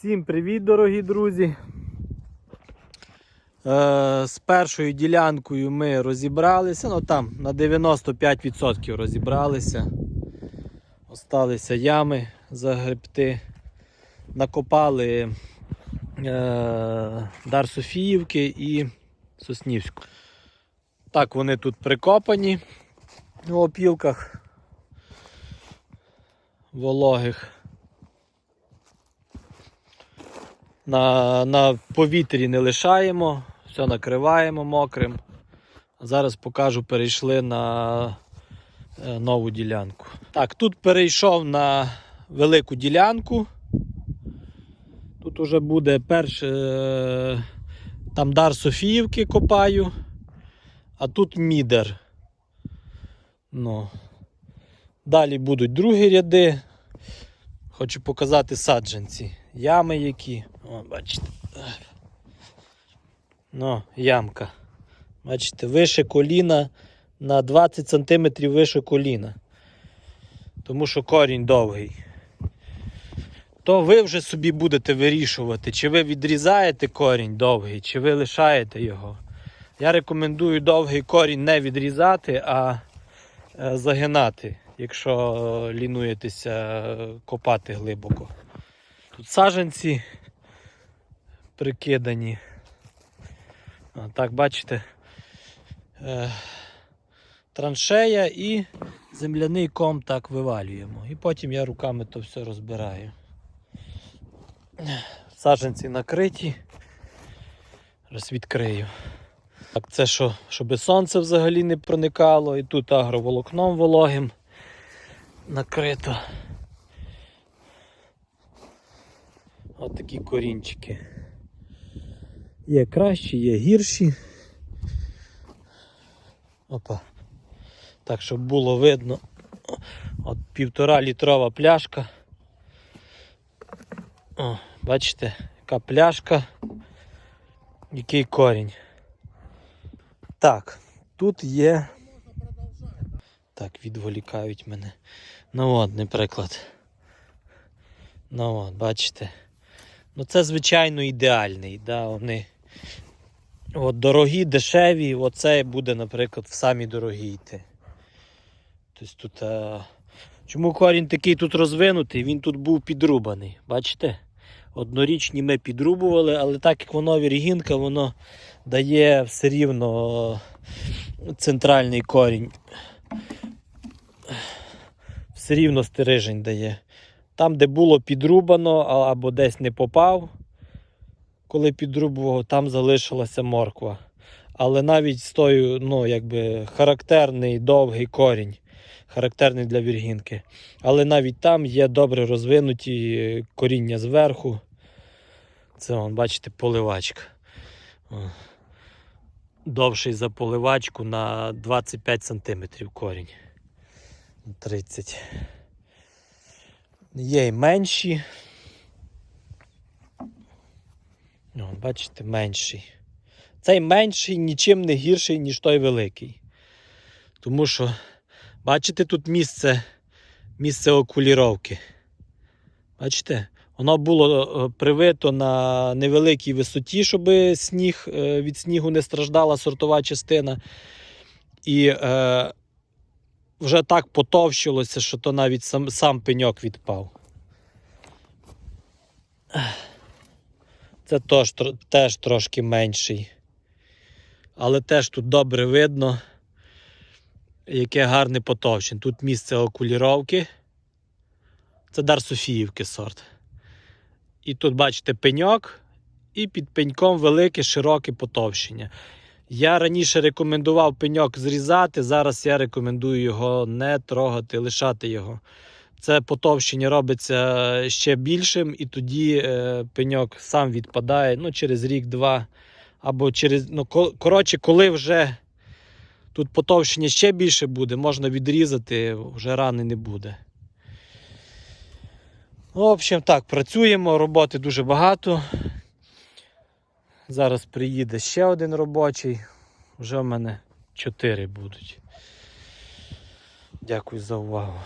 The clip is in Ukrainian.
Всім привіт, дорогі друзі. Е, з першою ділянкою ми розібралися, ну там на 95% розібралися. Осталися ями загребти. Накопали е, Дар Софіївки і Соснівську. Так, вони тут прикопані в опілках вологих. На, на повітрі не лишаємо, все накриваємо мокрим. Зараз покажу, перейшли на е, нову ділянку. Так, тут перейшов на велику ділянку. Тут уже буде перше е, там дар Софіївки копаю, а тут мідер. Ну. Далі будуть другі ряди. Хочу показати саджанці. Ями які. О, бачите. Ну, ямка. Бачите, вище коліна на 20 см вище коліна. Тому що корінь довгий. То ви вже собі будете вирішувати, чи ви відрізаєте корінь довгий, чи ви лишаєте його. Я рекомендую довгий корінь не відрізати, а е, загинати, якщо лінуєтеся е, копати глибоко. Тут саженці прикидані. Так, бачите, е, траншея і земляний ком так вивалюємо. І потім я руками то все розбираю. Саженці накриті. Зараз відкрию. Так, це що, щоб сонце взагалі не проникало, і тут агроволокном вологим накрито. От такі корінчики. Є кращі, є гірші. Опа. Так, щоб було видно. От півтора літрова пляшка. О, бачите, яка пляшка, який корінь. Так, тут є. Так, відволікають мене. Ну от, наприклад. Ну от, бачите. Ну це звичайно ідеальний. Да, вони от дорогі, дешеві, оце буде, наприклад, в самі дорогі йти. Тобто тут. А... Чому корінь такий тут розвинутий? Він тут був підрубаний. Бачите? Однорічні ми підрубували, але так як воно віргінка, воно дає все рівно центральний корінь. Все рівно стережень дає. Там, де було підрубано або десь не попав, коли підрубував, там залишилася морква. Але навіть з тою, ну, якби характерний довгий корінь, характерний для віргінки. Але навіть там є добре розвинуті коріння зверху. Це, вон, бачите, поливачка. Довший за поливачку на 25 см корінь. 30 Є й менші. О, бачите, менший. Цей менший нічим не гірший, ніж той великий. Тому що, бачите, тут місце, місце окуліровки. Бачите? Воно було е, привито на невеликій висоті, щоб сніг, е, від снігу не страждала сортова частина. І е, вже так потовщилося, що то навіть сам, сам пеньок відпав. Це теж, теж трошки менший. Але теж тут добре видно, яке гарне потовщення. Тут місце окуліровки. Це дар Софіївки сорт. І тут, бачите, пеньок, і під пеньком велике широке потовщення. Я раніше рекомендував пеньок зрізати, зараз я рекомендую його не трогати, лишати його. Це потовщення робиться ще більшим, і тоді е, пеньок сам відпадає ну, через рік-два. Або через. Ну, коротше, коли вже тут потовщення ще більше буде, можна відрізати, вже рани не буде. В общем, так, працюємо, роботи дуже багато. Зараз приїде ще один робочий. Вже в мене чотири будуть. Дякую за увагу.